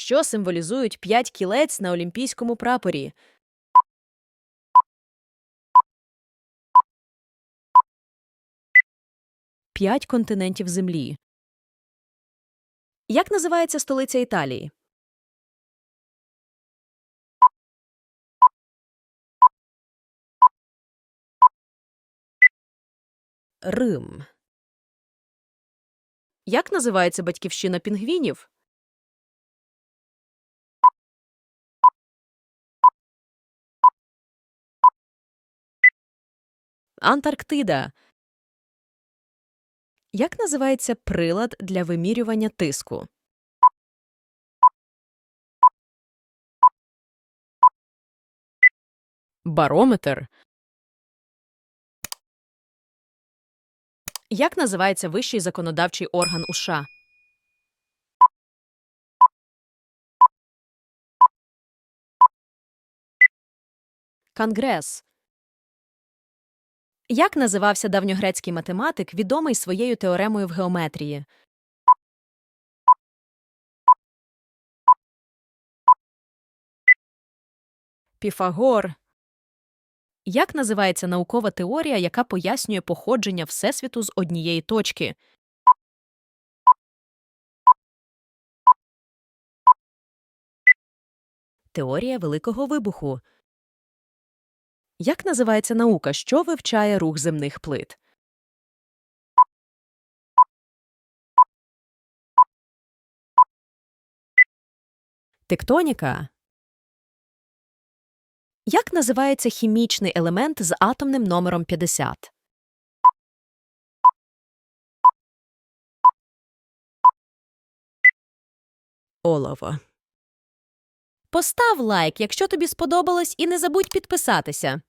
Що символізують п'ять кілець на олімпійському прапорі? П'ять континентів Землі. Як називається столиця Італії? Рим. Як називається батьківщина пінгвінів? Антарктида. Як називається прилад для вимірювання тиску? Барометр. Як називається вищий законодавчий орган у США? Конгрес. Як називався давньогрецький математик, відомий своєю теоремою в геометрії? Піфагор. Як називається наукова теорія, яка пояснює походження Всесвіту з однієї точки? Теорія Великого вибуху. Як називається наука, що вивчає рух земних плит? Тектоніка. Як називається хімічний елемент з атомним номером 50? Олово. Постав лайк, якщо тобі сподобалось, і не забудь підписатися.